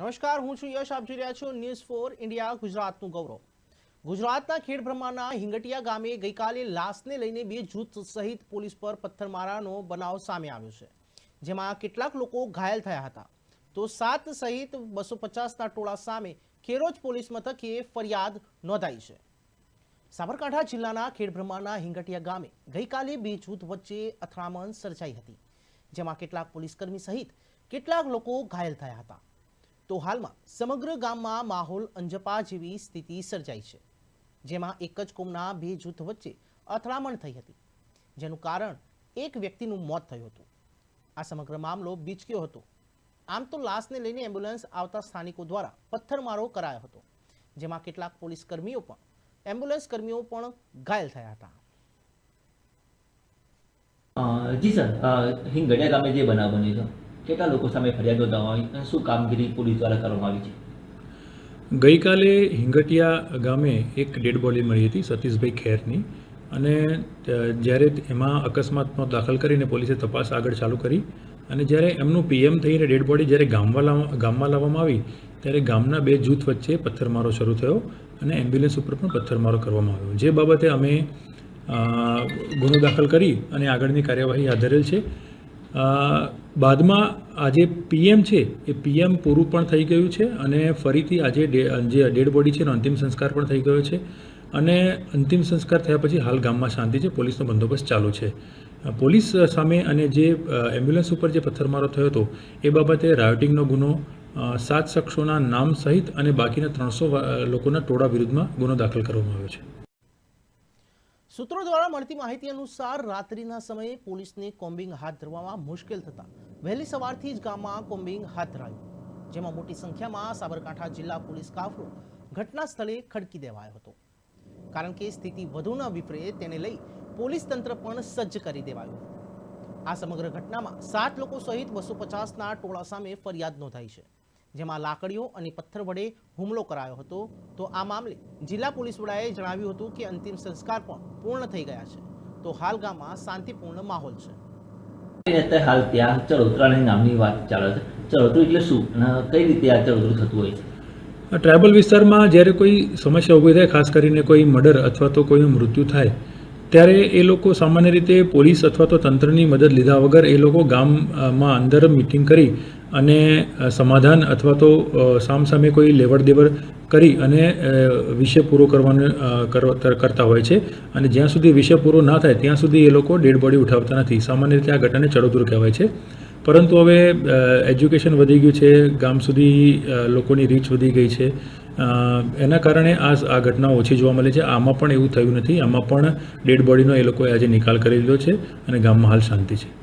નમસ્કાર, હું છું યશ. આપ જોઈ રહ્યા છો ન્યૂઝ ફોર ઇન્ડિયા ગુજરાતનું ગૌરવ. ગુજરાતના ખેડબ્રહ્માના હિંગટિયા ગામે ગઈકાલે લાશને લઈને બે જૂથ સહિત પોલીસ પર પથ્થરમારાનો બનાવ સામે આવ્યો છે, જેમાં કેટલાક લોકો ઘાયલ થયા હતા. તો સાત સહિત બસો પચાસના ટોળા સામે ખેરોજ પોલીસ મથકે ફરિયાદ નોંધાઈ છે. સાબરકાંઠા જિલ્લાના ખેડબ્રહ્માના હિંગટિયા ગામે ગઈકાલે બે જૂથ વચ્ચે અથડામણ સર્જાઈ હતી, જેમાં કેટલાક પોલીસકર્મી સહિત કેટલાક લોકો ઘાયલ થયા હતા. તો હાલમાં સમગ્ર ગામમાં માહોલ અંજપા જેવી સ્થિતિ સર્જાઈ છે, જેમાં એક જ કોમના બે જૂથ વચ્ચે અથડામણ થઈ હતી, જેનું કારણ એક વ્યક્તિનું મોત થયું હતું. આ સમગ્ર મામલો બીચક્યો હતો. આમ તો લાશને લઈને એમ્બ્યુલન્સ આવતા સ્થાનિકો દ્વારા પથ્થરમારો કરાયો હતો, જેમાં કેટલાક પોલીસ કર્મીઓ પણ, એમ્બ્યુલન્સ કર્મીઓ પણ ઘાયલ થયા હતા. જી સર હિંગડિયા ગામે જે બનાવ બન્યો કેટલા લોકો સામે ફરિયાદ નોંધાવવામાં આવી અને શું કામગીરી પોલીસ દ્વારા કરવામાં આવી છે? ગઈકાલે હિંગટિયા ગામે એક ડેડ બોડી મળી હતી સતીશભાઈ ખેરની અને જ્યારે એમાં અકસ્માતનો દાખલ કરીને પોલીસે તપાસ આગળ ચાલુ કરી અને જ્યારે એમનું પીએમ થઈને ડેડ બોડી જ્યારે ગામમાં લાવવા ગામમાં લાવવામાં આવી, ત્યારે ગામના બે જૂથ વચ્ચે પથ્થરમારો શરૂ થયો અને એમ્બ્યુલન્સ ઉપર પણ પથ્થરમારો કરવામાં આવ્યો. જે બાબતે અમે ગુનો દાખલ કરી અને આગળની કાર્યવાહી હાથ છે. બાદમાં આજે પીએમ છે, એ પીએમ પૂરું પણ થઈ ગયું છે અને ફરીથી આજે જે ડેડ બોડી છે એનો અંતિમ સંસ્કાર પણ થઈ ગયો છે અને અંતિમ સંસ્કાર થયા પછી હાલ ગામમાં શાંતિ છે, પોલીસનો બંદોબસ્ત ચાલુ છે. પોલીસ સામે અને જે એમ્બ્યુલન્સ ઉપર જે પથ્થરમારો થયો હતો, એ બાબતે રાયોટિંગનો ગુનો સાત શખ્સોના નામ સહિત અને બાકીના ત્રણસો લોકોના ટોળા વિરુદ્ધમાં ગુનો દાખલ કરવામાં આવ્યો છે. સૂત્રો દ્વારા મળતી માહિતી અનુસાર રાત્રિના સમયે પોલીસને કોમ્બિંગ હાથ ધરવામાં મુશ્કેલ થતા વહેલી સવારથી જ ગામમાં કોમ્બિંગ હાથ ધરાયું. જેમાં મોટી સંખ્યામાં સાબરકાંઠા જિલ્લા પોલીસ કાફલો ઘટના સ્થળે ખડકી દેવાયો હતો. કારણ કે સ્થિતિ વધુ ન વિપરે તેને લઈ પોલીસ તંત્ર પણ સજ્જ કરી દેવાયું. આ સમગ્ર ઘટનામાં સાત લોકો સહિત બસો પચાસના ટોળા સામે ફરિયાદ નોંધાઈ છે. જેમાં લાકડીઓ અને પથ્થર વડે હુમલો કરાયો હતો. તો આ મામલે જિલ્લા પોલીસ વડાએ જણાવ્યું હતું કે અંતિમ સંસ્કાર પણ પૂર્ણ થઈ ગયા છે. તો હાલ ગામમાં શાંતિપૂર્ણ માહોલ છે. હાલ ત્યાં ચડોતરાની નામની વાત ચાલે છે. ચડોતરું એટલે શું? કઈ રીતે આ ચડોતરું થતું હોય છે? ટ્રાઇબલ વિસ્તારમાં જ્યારે કોઈ સમસ્યા ઊભી થાય ખાસ કરીને કોઈ મર્ડર અથવા તો કોઈનું મૃત્યુ થાય ત્યારે એ લોકો સામાન્ય રીતે પોલીસ અથવા તો તંત્રની મદદ લીધા વગર એ લોકો ગામમાં અંદર મિટિંગ કરી અને સમાધાન અથવા તો સામસામે કોઈ લેવડ દેવડ કરી અને વિષય પૂરો કરવાનો કરતા હોય છે. અને જ્યાં સુધી વિષય પૂરો ના થાય ત્યાં સુધી એ લોકો ડેડ બોડી ઉઠાવતા નથી. સામાન્ય રીતે આ ઘટનાને ચડોતરું કહેવાય છે. પરંતુ હવે એજ્યુકેશન વધી ગયું છે. ગામ સુધી લોકોની રીચ વધી ગઈ છે. એના કારણે આ આ ઘટના ઓછી જોવા મળે છે. આમાં પણ એવું થયું નથી. આમાં પણ ડેડ બોડીનો એ લોકોએ આજે નિકાલ કરી લીધો છે અને ગામમાં હાલ શાંતિ છે.